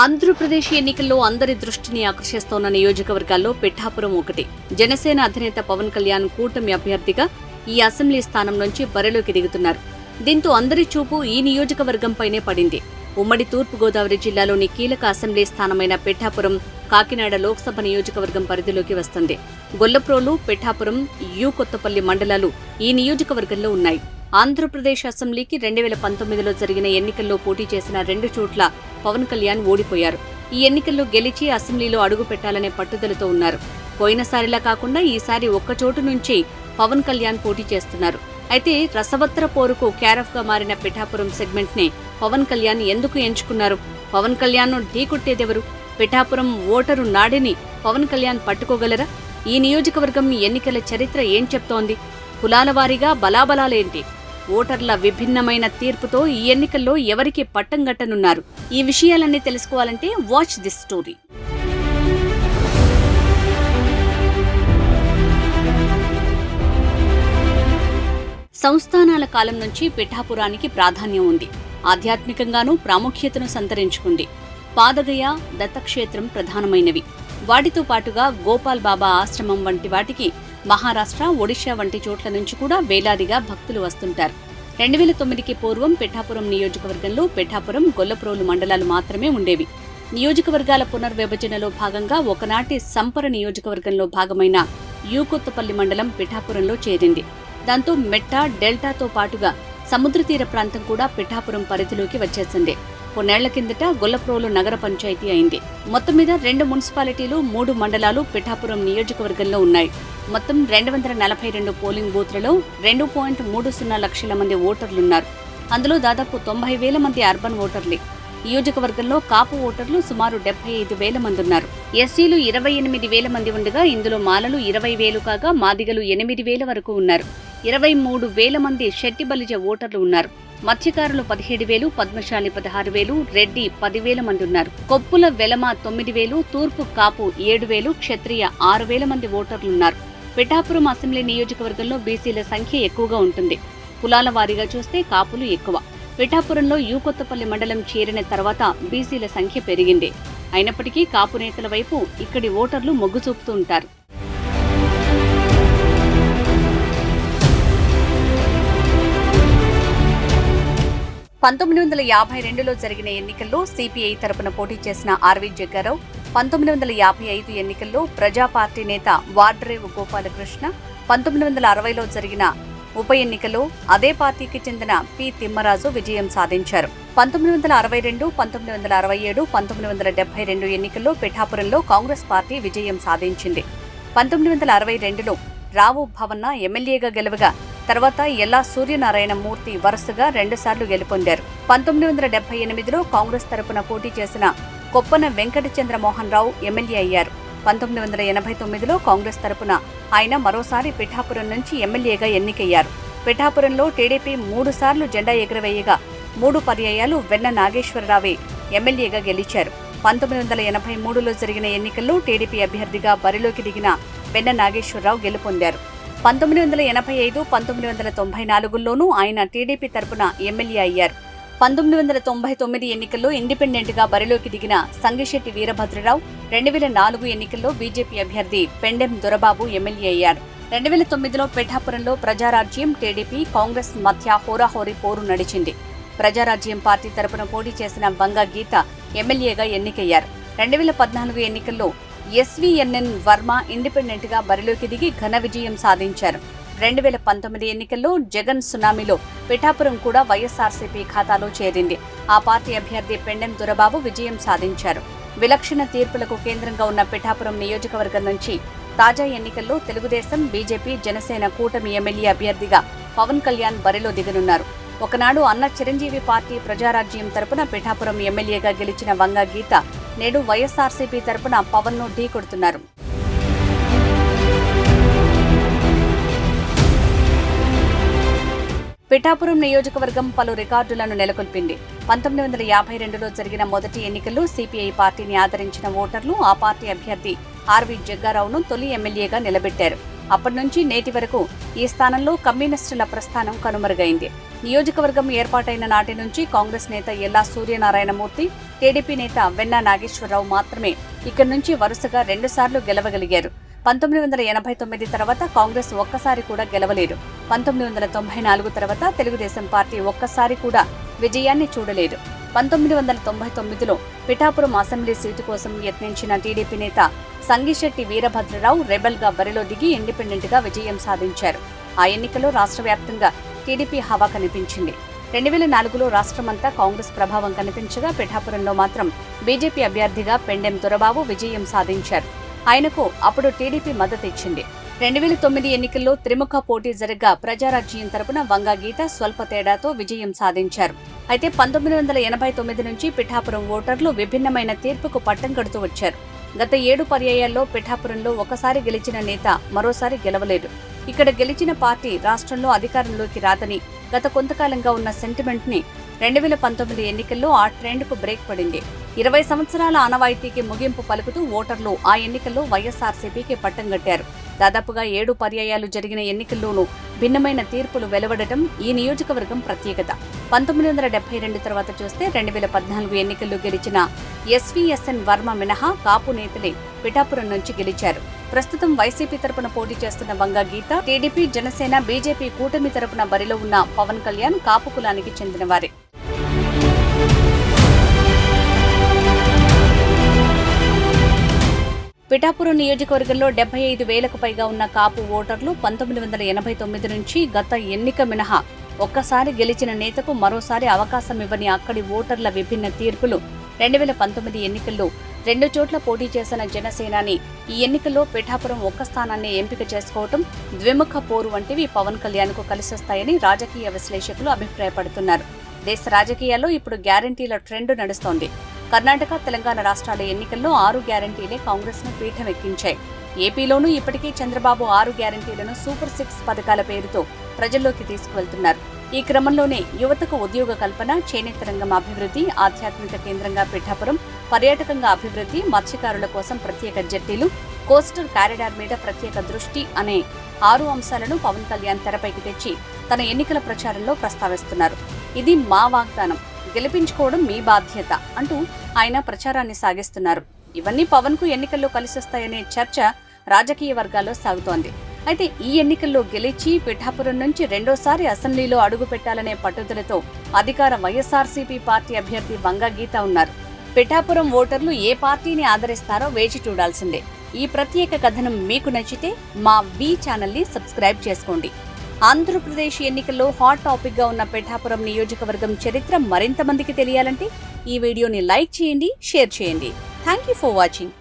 ఆంధ్రప్రదేశ్ ఎన్నికల్లో అందరి దృష్టిని ఆకర్షిస్తోన్న నియోజకవర్గాల్లో పిఠాపురం ఒకటి. జనసేన అధినేత పవన్ కళ్యాణ్ కూటమి అభ్యర్థిగా ఈ అసెంబ్లీ స్థానం నుంచి బరిలోకి దిగుతున్నారు. దీంతో అందరి చూపు ఈ నియోజకవర్గంపైనే పడింది. ఉమ్మడి తూర్పుగోదావరి జిల్లాలోని కీలక అసెంబ్లీ స్థానమైన పిఠాపురం కాకినాడ లోక్సభ నియోజకవర్గం పరిధిలోకి వస్తుంది. గొల్లప్రోలు పిఠాపురం యు కొత్తపల్లి మండలాలు ఈ నియోజకవర్గంలో ఉన్నాయి. ఆంధ్రప్రదేశ్ అసెంబ్లీకి రెండు వేల పంతొమ్మిదిలో జరిగిన ఎన్నికల్లో పోటీ చేసిన రెండు చోట్ల పవన్ కళ్యాణ్ ఓడిపోయారు. ఈ ఎన్నికల్లో గెలిచి అసెంబ్లీలో అడుగు పెట్టాలనే పట్టుదలతో ఉన్నారు. పోయినసారిలా కాకుండా ఈసారి ఒక్కచోటు నుంచి పవన్ కళ్యాణ్ పోటీ చేస్తున్నారు. అయితే రసవత్ర పోరుకు క్యారఫ్గా మారిన పిఠాపురం సెగ్మెంట్ని పవన్ కళ్యాణ్ ఎందుకు ఎంచుకున్నారు? పవన్ కళ్యాణ్ ఢీకొట్టేదెవరు? పిఠాపురం ఓటరు నాడిని పవన్ కళ్యాణ్ పట్టుకోగలరా? ఈ నియోజకవర్గం ఎన్నికల చరిత్ర ఏం చెప్తోంది? కులాల వారీగా బలాబలాలేంటి? ఓటర్ల విభిన్నమైన తీర్పుతో ఈ ఎన్నికల్లో ఎవరికి పట్టం గట్టనున్నారు? ఈ విషయాలన్నీ తెలుసుకోవాలంటే వాచ్ దిస్ స్టోరీ. సంస్థానాల కాలం నుంచి పిఠాపురానికి ప్రాధాన్యం ఉంది. ఆధ్యాత్మికంగానూ ప్రాముఖ్యతను సంతరించుకుంది. పాదగయ దత్తక్షేత్రం ప్రధానమైనవి. వాటితో పాటుగా గోపాల్ బాబా ఆశ్రమం వంటి వాటికి మహారాష్ట్ర ఒడిషా వంటి చోట్ల నుంచి కూడా వేలాదిగా భక్తులు వస్తుంటారు. రెండు వేల తొమ్మిదికి పూర్వం పిఠాపురం నియోజకవర్గంలో పిఠాపురం గొల్లప్రోలు మండలాలు మాత్రమే ఉండేవి. నియోజకవర్గాల పునర్విభజనలో భాగంగా ఒకనాటి సంపర నియోజకవర్గంలో భాగమైన యూకొత్తపల్లి మండలం పిఠాపురంలో చేరింది. దాంతో మెట్ట డెల్టాతో పాటుగా సముద్ర తీర ప్రాంతం కూడా పిఠాపురం పరిధిలోకి వచ్చేసింది. కొన్నేళ్ళ కిందట గొల్లప్రోలు నగర పంచాయతీ అయింది. మొత్తం మీద రెండు మున్సిపాలిటీలు మూడు మండలాలు పిఠాపురం నియోజకవర్గంలో ఉన్నాయి. మొత్తం రెండు వందల నలభై రెండు పోలింగ్ బూత్లలో రెండు పాయింట్ మూడు సున్నా లక్షల మంది ఓటర్లున్నారు. అందులో దాదాపు తొంభై వేల మంది అర్బన్ ఓటర్లే. నియోజకవర్గంలో కాపు ఓటర్లు సుమారు డెబ్బై ఐదు వేల మంది ఉన్నారు. ఎస్సీలు ఇరవై ఎనిమిది వేల మంది ఉండగా ఇందులో మాలలు ఇరవై వేలు కాగా మాదిగలు ఎనిమిది వేల వరకు ఉన్నారు. ఇరవై మూడు వేల మంది షెట్టి బలిజ ఓటర్లు ఉన్నారు. మత్స్యకారులు పదిహేడు వేలు పద్మశాలి పదహారు వేలు రెడ్డి పదివేల మంది ఉన్నారు. కొప్పుల వెలమ తొమ్మిది వేలు తూర్పు కాపు ఏడు వేలు క్షత్రియ ఆరు వేల మంది ఓటర్లున్నారు పిఠాపురం అసెంబ్లీ నియోజకవర్గంలో బీసీల సంఖ్య ఎక్కువగా ఉంటుంది. కులాల వారీగా చూస్తే కాపులు ఎక్కువ. పిఠాపురంలో యూకొత్తపల్లి మండలం చేరిన తర్వాత బీసీల సంఖ్య పెరిగింది. అయినప్పటికీ కాపు నేతల వైపు ఇక్కడి ఓటర్లు మొగ్గు చూపుతూ ఉంటారు. పంతొమ్మిది వందల యాభై రెండులో జరిగిన ఎన్నికల్లో సిపిఐ తరపున పోటీ చేసిన ఆర్వి జగ్గారావు పంతొమ్మిది వందల యాభై ఐదు ఎన్నికల్లో ప్రజా పార్టీ నేత వాడ్రేవు గోపాలకృష్ణ పంతొమ్మిది వందల అరవైలో జరిగిన ఉప ఎన్నికలో అదే పార్టీకి చెందిన పి తిమ్మరాజు విజయం సాధించారు. పంతొమ్మిది వందల అరవై రెండు పంతొమ్మిది వందల అరవై ఏడు పంతొమ్మిది వందల డెబ్బై రెండు ఎన్నికల్లో పిఠాపురంలో కాంగ్రెస్ పార్టీ విజయం సాధించింది. పంతొమ్మిది వందల అరవై రెండులో రావు భవన్న ఎమ్మెల్యేగా గెలువగా తర్వాత ఎల్లా సూర్యనారాయణ మూర్తి వరుసగా రెండుసార్లు గెలుపొందారు. పంతొమ్మిది వందల డెబ్బై ఎనిమిదిలో కాంగ్రెస్ తరపున పోటీ చేసిన కొప్పన వెంకట చంద్రమోహన్ రావు ఎమ్మెల్యే అయ్యారు. పంతొమ్మిది వందల ఎనభై తొమ్మిదిలో కాంగ్రెస్ తరపున ఆయన మరోసారి పిఠాపురం నుంచి ఎమ్మెల్యేగా ఎన్నికయ్యారు. పిఠాపురంలో టీడీపీ మూడు సార్లు జెండా ఎగురవేయగా మూడు పర్యాయాలు వెన్న నాగేశ్వరరావే ఎమ్మెల్యేగా గెలిచారు. పంతొమ్మిది వందల ఎనభై మూడులో జరిగిన ఎన్నికల్లో టీడీపీ అభ్యర్థిగా బరిలోకి దిగిన వెన్న నాగేశ్వరరావు గెలుపొందారు. పంతొమ్మిది వందల ఎనభై ఐదు పంతొమ్మిది వందల తొంభై నాలుగులోనూ ఆయన టీడీపీ తరపున ఎమ్మెల్యే అయ్యారు. పంతొమ్మిది వందల తొంభై తొమ్మిది ఎన్నికల్లో ఇండిపెండెంట్గా బరిలోకి దిగిన సంగిశెట్టి వీరభద్రరావు రెండు వేల నాలుగు ఎన్నికల్లో బీజేపీ అభ్యర్థి పెండెం దొరబాబు ఎమ్మెల్యే అయ్యారు. రెండు వేల తొమ్మిదిలో పిఠాపురంలో ప్రజారాజ్యం టీడీపీ కాంగ్రెస్ మధ్య హోరాహోరీ పోరు నడిచింది. ప్రజారాజ్యం పార్టీ తరపున పోటీ చేసిన బంగా గీత ఎమ్మెల్యేగా ఎన్నికయ్యారు. రెండు వేల పద్నాలుగు ఎన్నికల్లో ఎస్వీఎన్ఎన్ వర్మ ఇండిపెండెంట్గా బరిలోకి దిగి ఘన విజయం సాధించారు. రెండు వేల పంతొమ్మిది ఎన్నికల్లో జగన్ సునామీలో పిఠాపురం కూడా వైఎస్ఆర్సీపీ ఖాతాలో చేరింది. ఆ పార్టీ అభ్యర్థి పెండెం దురబాబు విజయం సాధించారు. విలక్షణ తీర్పులకు కేంద్రంగా ఉన్న పిఠాపురం నియోజకవర్గం నుంచి తాజా ఎన్నికల్లో తెలుగుదేశం బీజేపీ జనసేన కూటమి ఎమ్మెల్యే అభ్యర్థిగా పవన్ కళ్యాణ్ బరిలో దిగనున్నారు. ఒకనాడు అన్న చిరంజీవి పార్టీ ప్రజారాజ్యం తరపున పిఠాపురం ఎమ్మెల్యేగా గెలిచిన వంగ గీత నేడు వైఎస్ఆర్సీపీ తరపున పవన్ను ఢీకొడుతున్నారు పిఠాపురం నియోజకవర్గం పలు రికార్డులను నెలకొల్పింది. పంతొమ్మిది వందల యాభై రెండులో జరిగిన మొదటి ఎన్నికల్లో సిపిఐ పార్టీని ఆదరించిన ఓటర్లు ఆ పార్టీ అభ్యర్థి ఆర్వి జగ్గారావును తొలి ఎమ్మెల్యేగా నిలబెట్టారు. అప్పటి నుంచి నేటి వరకు ఈ స్థానంలో కమ్యూనిస్టుల ప్రస్థానం కనుమరుగైంది. నియోజకవర్గం ఏర్పాటైన నాటి నుంచి కాంగ్రెస్ నేత ఎల్లా సూర్యనారాయణమూర్తి టీడీపీ నేత వెన్నా నాగేశ్వరరావు మాత్రమే ఇక్కడి నుంచి వరుసగా రెండుసార్లు గెలవగలిగారు. పంతొమ్మిది వందల ఎనభై తొమ్మిది తర్వాత కాంగ్రెస్ ఒక్కసారి కూడా గెలవలేదు. పంతొమ్మిది వందల తొంభై నాలుగు తర్వాత తెలుగుదేశం పార్టీ ఒక్కసారి కూడా విజయాన్ని చూడలేదు. పంతొమ్మిది వందల తొంభై తొమ్మిదిలో పిఠాపురం అసెంబ్లీ సీటు కోసం యత్నించిన టీడీపీ నేత సంగిశెట్టి వీరభద్రరావు రెబెల్గా బరిలో దిగి ఇండిపెండెంట్గా విజయం సాధించారు. ఆ ఎన్నికలో రాష్ట్ర వ్యాప్తంగా టీడీపీ హవా కనిపించింది. రెండు వేల నాలుగులో రాష్ట్రమంతా కాంగ్రెస్ ప్రభావం కనిపించగా పిఠాపురంలో మాత్రం బీజేపీ అభ్యర్థిగా పెండెం దొరబాబు విజయం సాధించారు. ఆయనకు అప్పుడు టీడీపీ మద్దతు ఇచ్చింది. రెండు వేల తొమ్మిది ఎన్నికల్లో త్రిముఖ పోటీ జరగ్గా ప్రజారాజ్యం తరపున వంగా గీత స్వల్ప తేడాతో విజయం సాధించారు. అయితే పంతొమ్మిది వందల ఎనభై తొమ్మిది నుంచి పిఠాపురం ఓటర్లు విభిన్నమైన తీర్పుకు పట్టం కడుతూ వచ్చారు. గత ఏడు పర్యాయాల్లో పిఠాపురంలో ఒకసారి గెలిచిన నేత మరోసారి గెలవలేదు. ఇక్కడ గెలిచిన పార్టీ రాష్ట్రంలో అధికారంలోకి రాదని గత కొంతకాలంగా ఉన్న సెంటిమెంట్ని రెండు వేల పంతొమ్మిది ఎన్నికల్లో ఆ ట్రెండ్కు బ్రేక్ పడింది. ఇరవై సంవత్సరాల ఆనవాయితీకి ముగింపు పలుకుతూ ఓటర్లు ఆ ఎన్నికల్లో వైఎస్ఆర్సీపీకి పట్టం కట్టారు. దాదాపుగా ఏడు పర్యాయాలు జరిగిన ఎన్నికల్లోనూ భిన్నమైన తీర్పులు వెలువడటం ఈ నియోజకవర్గం ప్రత్యేకత. పంతొమ్మిది వందల డెబ్బై రెండు తర్వాత చూస్తే రెండు వేల పద్నాలుగు ఎన్నికల్లో గెలిచిన ఎస్వీఎస్ఎన్ వర్మ మినహా కాపు నేతలే పిఠాపురం నుంచి గెలిచారు. ప్రస్తుతం వైసీపీ తరపున పోటీ చేస్తున్న వంగా గీత టీడీపీ జనసేన బీజేపీ కూటమి తరపున బరిలో ఉన్న పవన్ కళ్యాణ్ కాపు కులానికి చెందినవారే. పిఠాపురం నియోజకవర్గంలో డెబ్బై ఐదు వేలకు పైగా ఉన్న కాపు ఓటర్లు పంతొమ్మిది వందల ఎనభై తొమ్మిది నుంచి గత ఎన్నిక మినహా ఒక్కసారి గెలిచిన నేతకు మరోసారి అవకాశం ఇవ్వని అక్కడి ఓటర్ల విభిన్న తీర్పులు. రెండు వేల పంతొమ్మిది ఎన్నికల్లో రెండు చోట్ల పోటీ చేసిన జనసేనాని ఈ ఎన్నికల్లో పిఠాపురం ఒక్క స్థానాన్ని ఎంపిక చేసుకోవటం ద్విముఖ పోరు వంటివి పవన్ కళ్యాణ్కు కలిసొస్తాయని రాజకీయ విశ్లేషకులు అభిప్రాయపడుతున్నారు. దేశ రాజకీయాల్లో ఇప్పుడు గ్యారంటీల ట్రెండ్ నడుస్తోంది. కర్ణాటక తెలంగాణ రాష్ట్రాల ఎన్నికల్లో ఆరు గ్యారంటీలే కాంగ్రెస్ను పీఠం ఎక్కించాయి ఏపీలోనూ ఇప్పటికే చంద్రబాబు ఆరు గ్యారంటీలను సూపర్ సిక్స్ పథకాల పేరుతో ప్రజల్లోకి తీసుకువెళ్తున్నారు. ఈ క్రమంలోనే యువతకు ఉద్యోగ కల్పన చేనేత రంగం అభివృద్ధి ఆధ్యాత్మిక కేంద్రంగా పిఠాపురం పర్యాటకంగా అభివృద్ధి మత్స్యకారుల కోసం ప్రత్యేక జట్టీలు కోస్టల్ కారిడార్ మీద ప్రత్యేక దృష్టి అనే ఆరు అంశాలను పవన్ కళ్యాణ్ తెరపైకి తెచ్చి తన ఎన్నికల ప్రచారంలో ప్రస్తావిస్తున్నారు. ఇది మా వాగ్దానం. గెలిపించుకోవడం మీ బాధ్యత అంటూ ఆయన ప్రచారాన్ని సాగిస్తున్నారు. ఇవన్నీ పవన్కు ఎన్నికల్లో కలిసొస్తాయనే చర్చ రాజకీయ వర్గాల్లో సాగుతోంది. అయితే ఈ ఎన్నికల్లో గెలిచి పిఠాపురం నుంచి రెండోసారి అసెంబ్లీలో అడుగు పెట్టాలనే పట్టుదలతో అధికార వైఎస్ఆర్సీపీ పార్టీ అభ్యర్థి బంగా గీత ఉన్నారు. పిఠాపురం ఓటర్లు ఏ పార్టీని ఆదరిస్తారో వేచి చూడాల్సిందే. ఈ ప్రత్యేక కథనం మీకు నచ్చితే మా వి ఛానల్ని సబ్స్క్రైబ్ చేసుకోండి. ఆంధ్రప్రదేశ్ ఎన్నికల్లో హాట్ టాపిక్గా ఉన్న పిఠాపురం నియోజకవర్గం చరిత్ర మరింత మందికి తెలియాలంటే ఈ వీడియోని లైక్ చేయండి షేర్ చేయండి. Thank you for watching